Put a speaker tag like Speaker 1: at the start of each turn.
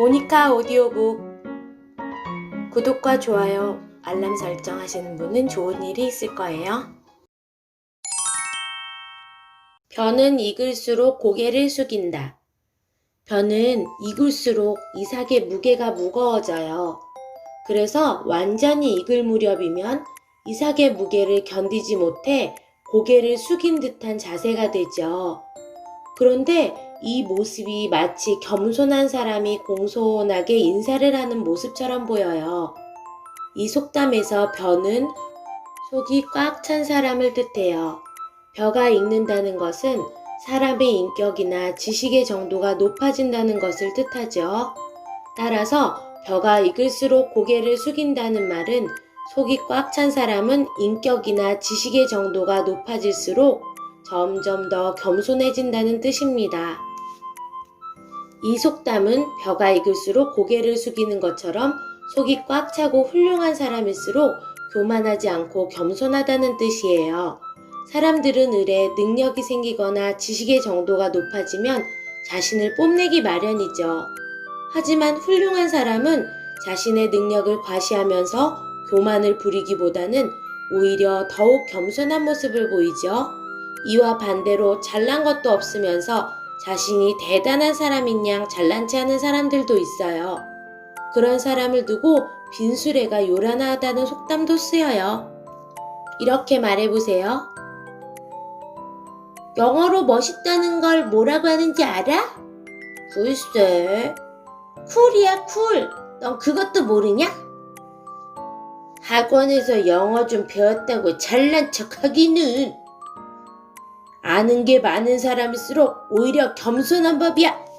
Speaker 1: 모니카 오디오북 구독과 좋아요, 알람 설정 하시는 분은 좋은 일이 있을 거예요. 변은 익을수록 고개를 숙인다. 변은 익을수록 이삭의 무게가 무거워져요. 그래서 완전히 익을 무렵이면 이삭의 무게를 견디지 못해 고개를 숙인 듯한 자세가 되죠. 그런데 이 모습이 마치 겸손한 사람이 공손하게 인사를 하는 모습처럼 보여요. 이 속담에서 벼는 속이 꽉 찬 사람을 뜻해요. 벼가 익는다는 것은 사람의 인격이나 지식의 정도가 높아진다는 것을 뜻하죠. 따라서 벼가 익을수록 고개를 숙인다는 말은 속이 꽉 찬 사람은 인격이나 지식의 정도가 높아질수록 점점 더 겸손해진다는 뜻입니다. 이 속담은 벼가 익을수록 고개를 숙이는 것처럼 속이 꽉 차고 훌륭한 사람일수록 교만하지 않고 겸손하다는 뜻이에요. 사람들은 을에 능력이 생기거나 지식의 정도가 높아지면 자신을 뽐내기 마련이죠. 하지만 훌륭한 사람은 자신의 능력을 과시하면서 교만을 부리기보다는 오히려 더욱 겸손한 모습을 보이죠. 이와 반대로 잘난 것도 없으면서 자신이 대단한 사람인 양 잘난 체 하는 사람들도 있어요. 그런 사람을 두고 빈수레가 요란하다는 속담도 쓰여요. 이렇게 말해보세요. 영어로 멋있다는 걸 뭐라고 하는지 알아? 글쎄. 쿨이야, 쿨. 넌 그것도 모르냐? 학원에서 영어 좀 배웠다고 잘난 척 하기는. 아는 게 많은 사람일수록 오히려 겸손한 법이야.